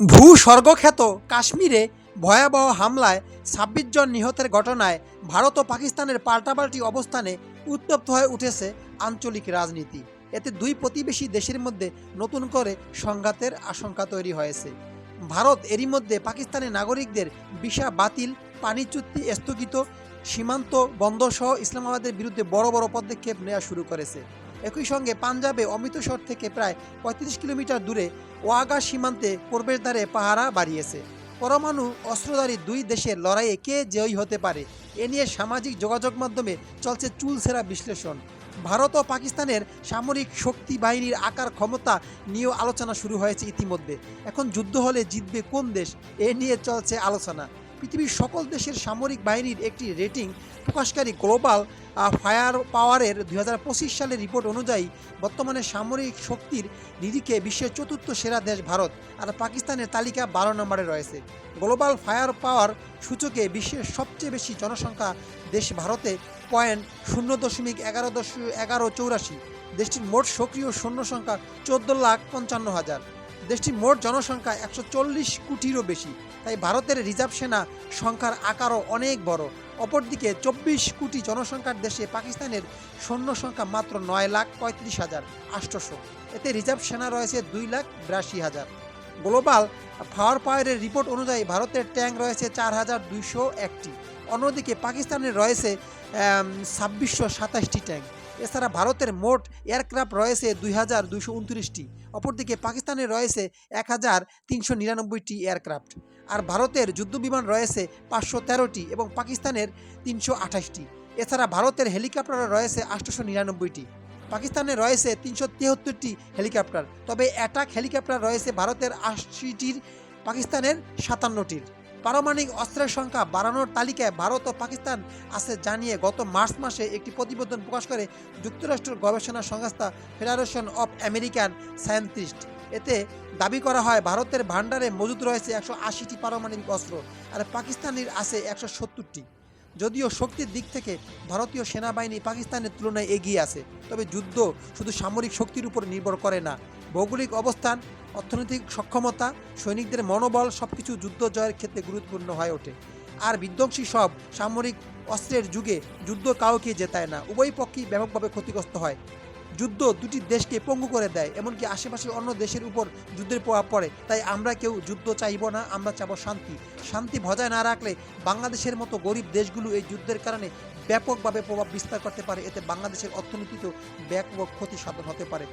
ভূ স্বর্গখ্যাত কাশ্মীরে ভয়াবহ হামলায় ছাব্বিশ জন নিহতের ঘটনায় ভারত ও পাকিস্তানের পাল্টাপাল্টি অবস্থানে উত্তপ্ত হয়ে উঠেছে আঞ্চলিক রাজনীতি। এতে দুই প্রতিবেশী দেশের মধ্যে নতুন করে সংঘাতের আশঙ্কা তৈরি হয়েছে। ভারত এরই মধ্যে পাকিস্তানের নাগরিকদের ভিসা বাতিল, পানি চুক্তি স্থগিত, সীমান্ত বন্ধ সহ ইসলামাবাদের বিরুদ্ধে বড় বড় পদক্ষেপ নেওয়া শুরু করেছে। একই সঙ্গে পাঞ্জাবে অমৃতসর থেকে প্রায় পঁয়ত্রিশ কিলোমিটার দূরে ওয়াগা সীমান্তে প্রবেশদ্বারে পাহারা বাড়িয়েছে। পরমাণু অস্ত্রধারী দুই দেশের লড়াইয়ে কে জয়ী হতে পারে, এ নিয়ে সামাজিক যোগাযোগ মাধ্যমে চলছে চুলসেরা বিশ্লেষণ। ভারত ও পাকিস্তানের সামরিক শক্তি বাহিনীর আকার ক্ষমতা নিয়েও আলোচনা শুরু হয়েছে ইতিমধ্যে। এখন যুদ্ধ হলে জিতবে কোন দেশ, এ নিয়ে চলছে আলোচনা। পৃথিবীর সকল দেশের সামরিক বাহিনীর একটি রেটিং প্রকাশকারী গ্লোবাল ফায়ার পাওয়ারের দু হাজার পঁচিশ সালের রিপোর্ট অনুযায়ী বর্তমানে সামরিক শক্তির নিরিখে বিশ্বের চতুর্থ সেরা দেশ ভারত আর পাকিস্তানের তালিকা বারো নম্বরে রয়েছে। গ্লোবাল ফায়ার পাওয়ার সূচকে বিশ্বের সবচেয়ে বেশি জনসংখ্যা দেশ ভারতে পয়েন্ট শূন্য দশমিক এগারো দশ এগারো চৌরাশি। দেশটির মোট সক্রিয় সৈন্য সংখ্যা চোদ্দ লাখ পঞ্চান্ন হাজার। দেশটির মোট জনসংখ্যা একশো চল্লিশ কোটিরও বেশি। তাই ভারতের রিজার্ভ সেনা সংখ্যার আকারও অনেক বড়। অপরদিকে চব্বিশ কোটি জনসংখ্যার দেশে পাকিস্তানের সৈন্য সংখ্যা মাত্র নয় লাখ পঁয়ত্রিশ হাজার আষ্টশো এতে রিজার্ভ সেনা রয়েছে দুই লাখ বিরাশি হাজার। গ্লোবাল ফাওয়ার পাওয়ারের রিপোর্ট অনুযায়ী ভারতের ট্যাঙ্ক রয়েছে চার হাজার দুইশো একটি। অন্যদিকে পাকিস্তানের রয়েছে ছাব্বিশশো সাতাশটি ট্যাঙ্ক এছাড়া ভারতের মোট এয়ারক্রাফট রয়েছে দুই হাজার দুইশো উনত্রিশটি, অপরদিকে পাকিস্তানে রয়েছে এক হাজার তিনশো নিরানব্বইটি এয়ারক্রাফট, আর ভারতের যুদ্ধবিমান রয়েছে পাঁচশো তেরোটি এবং পাকিস্তানের তিনশো আঠাশটি। এছাড়া ভারতের হেলিকপ্টার রয়েছে আটশোশো নিরানব্বইটি পাকিস্তানে রয়েছে তিনশো তেহত্তরটি হেলিকপ্টার, তবে অ্যাটাক হেলিকপ্টার রয়েছে ভারতের আশিটির পাকিস্তানের সাতান্নটির। পারমাণবিক অস্ত্রের সংখ্যা বাড়ানোর তালিকায় ভারত ও পাকিস্তান আছে জানিয়ে গত মার্চ মাসে একটি প্রতিবেদন প্রকাশ করে যুক্তরাষ্ট্রের গবেষণা সংস্থা ফেডারেশন অফ আমেরিকান সায়েন্টিস্ট। এতে দাবি করা হয়, ভারতের ভান্ডারে মজুদ রয়েছে একশো আশিটি পারমাণবিক অস্ত্র আর পাকিস্তানের আছে একশো সত্তরটি। যদিও শক্তির দিক থেকে ভারতীয় সেনাবাহিনী পাকিস্তানের তুলনায় এগিয়ে আছে, তবে যুদ্ধ শুধু সামরিক শক্তির উপর নির্ভর করে না। ভৌগোলিক অবস্থান, অর্থনৈতিক সক্ষমতা, সৈনিকদের মনোবল সব কিছু যুদ্ধ জয়ের ক্ষেত্রে গুরুত্বপূর্ণ হয়ে ওঠে। আর বিধ্বংসী সব সামরিক অস্ত্রের যুগে যুদ্ধ কাউকে জেতায় না, উভয় পক্ষই ব্যাপকভাবে ক্ষতিগ্রস্ত হয়। যুদ্ধ দুটি দেশকে পঙ্গু করে দেয়, এমনকি আশেপাশে অন্য দেশের উপর যুদ্ধের প্রভাব পড়ে। তাই আমরা কেউ যুদ্ধ চাইব না, আমরা চাবো শান্তি। শান্তি বজায় না রাখলে বাংলাদেশের মতো গরিব দেশগুলো এই যুদ্ধের কারণে ব্যাপকভাবে প্রভাব বিস্তার করতে পারে। এতে বাংলাদেশের অর্থনীতিতেও ব্যাপক ক্ষতি সাধন হতে পারে।